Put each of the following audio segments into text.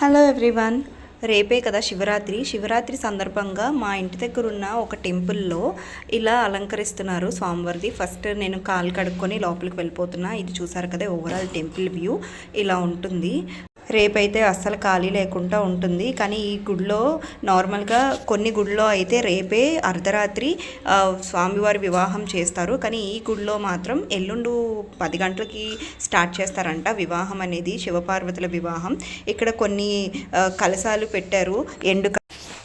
Hello everyone. రేపే కదా శివరాత్రి. శివరాత్రి సందర్భంగా మా ఇంటి దగ్గర ఉన్న ఒక టెంపుల్లో ఇలా అలంకరిస్తున్నారు స్వామివారిది. ఫస్ట్ నేను కాలు కడుక్కొని లోపలికి వెళ్ళిపోతున్నా. ఇది చూసారు కదా ఓవరాల్ టెంపుల్ వ్యూ. ఇలా ఉంటుంది. రేపైతే అస్సలు ఖాళీ లేకుండా ఉంటుంది. కానీ ఈ గుడిలో నార్మల్గా కొన్ని గుడిలో అయితే రేపే అర్ధరాత్రి స్వామివారి వివాహం చేస్తారు. కానీ ఈ గుడిలో మాత్రం ఎల్లుండు పది గంటలకి స్టార్ట్ చేస్తారంట వివాహం అనేది శివపార్వతుల వివాహం. ఇక్కడ కొన్ని కలశాలు పెట్టారు. ఎండు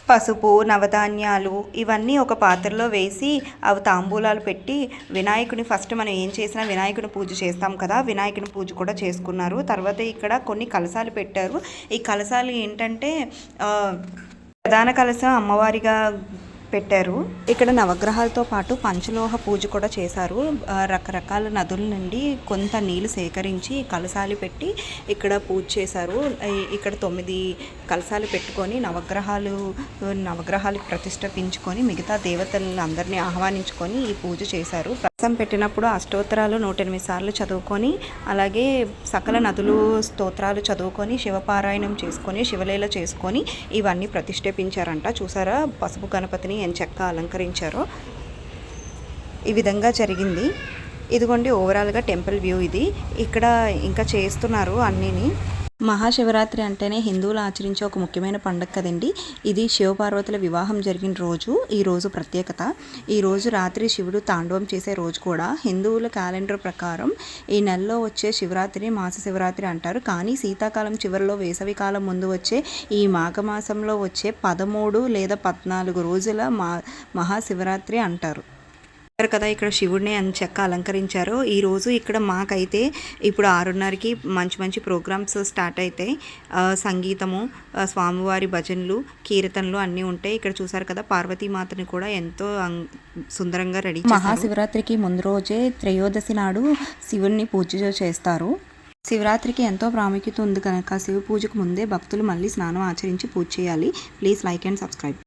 పసుపు నవధాన్యాలు ఇవన్నీ ఒక పాత్రలో వేసి అవి తాంబూలాలు పెట్టి వినాయకుని ఫస్ట్ మనం ఏం చేసినా వినాయకుని పూజ చేస్తాం కదా వినాయకుని పూజ కూడా చేసుకున్నారు. తర్వాత ఇక్కడ కొన్ని కలశాలు పెట్టారు. ఈ కలశాలు ఏంటంటే ప్రధాన కలశం అమ్మవారిగా పెట్టారు. ఇక్కడ నవగ్రహాలతో పాటు పంచలోహ పూజ కూడా చేశారు. రకరకాల నదుల నుండి కొంత నీళ్ళు సేకరించి కలశాలు పెట్టి ఇక్కడ పూజ చేశారు. ఇక్కడ తొమ్మిది కలశాలు పెట్టుకొని నవగ్రహాలు నవగ్రహాలు ప్రతిష్టపించుకొని మిగతా దేవతలను ఆహ్వానించుకొని ఈ పూజ చేశారు. ప్రసం పెట్టినప్పుడు అష్టోత్తరాలు నూట ఎనిమిది సార్లు చదువుకొని అలాగే సకల నదులు స్తోత్రాలు చదువుకొని శివపారాయణం చేసుకొని శివలీల చేసుకొని ఇవన్నీ ప్రతిష్ఠేపించారంట. చూసారా? పసుపు గణపతిని ఎంచక్క అలంకరించారో. ఈ విధంగా జరిగింది. ఇదిగోండి ఓవరాల్గా టెంపుల్ వ్యూ ఇది. ఇక్కడ ఇంకా చేస్తున్నారు అన్నీని. మహాశివరాత్రి అంటేనే హిందువులు ఆచరించే ఒక ముఖ్యమైన పండుగ కదండి. ఇది శివపార్వతుల వివాహం జరిగిన రోజు ఈ రోజు ప్రత్యేకత. ఈ రోజు రాత్రి శివుడు తాండవం చేసే రోజు కూడా హిందువుల క్యాలెండర్ ప్రకారం ఈ నెలలో వచ్చే శివరాత్రిని మాస శివరాత్రి అంటారు. కానీ శీతాకాలం చివరిలో వేసవి కాలం ముందు వచ్చే ఈ మాఘమాసంలో వచ్చే పదమూడు లేదా పద్నాలుగు రోజుల మా మహాశివరాత్రి అంటారు. కదా ఇక్కడ శివుడిని అని చెక్క అలంకరించారు. ఈ రోజు ఇక్కడ మాకైతే ఇప్పుడు ఆరున్నరకి మంచి మంచి ప్రోగ్రామ్స్ స్టార్ట్ అవుతాయి సంగీతము స్వామివారి భజనలు కీర్తనలు అన్నీ ఉంటాయి. ఇక్కడ చూసారు కదా పార్వతీమాతని కూడా ఎంతో అం- సుందరంగా రెడీ మహాశివరాత్రికి ముందు రోజే త్రయోదశి నాడు శివుణ్ణి పూజ చేస్తారు. శివరాత్రికి ఎంతో ప్రాముఖ్యత ఉంది కనుక శివ పూజకు ముందే భక్తులు మళ్ళీ స్నానం ఆచరించి పూజ చేయాలి. Please like and subscribe.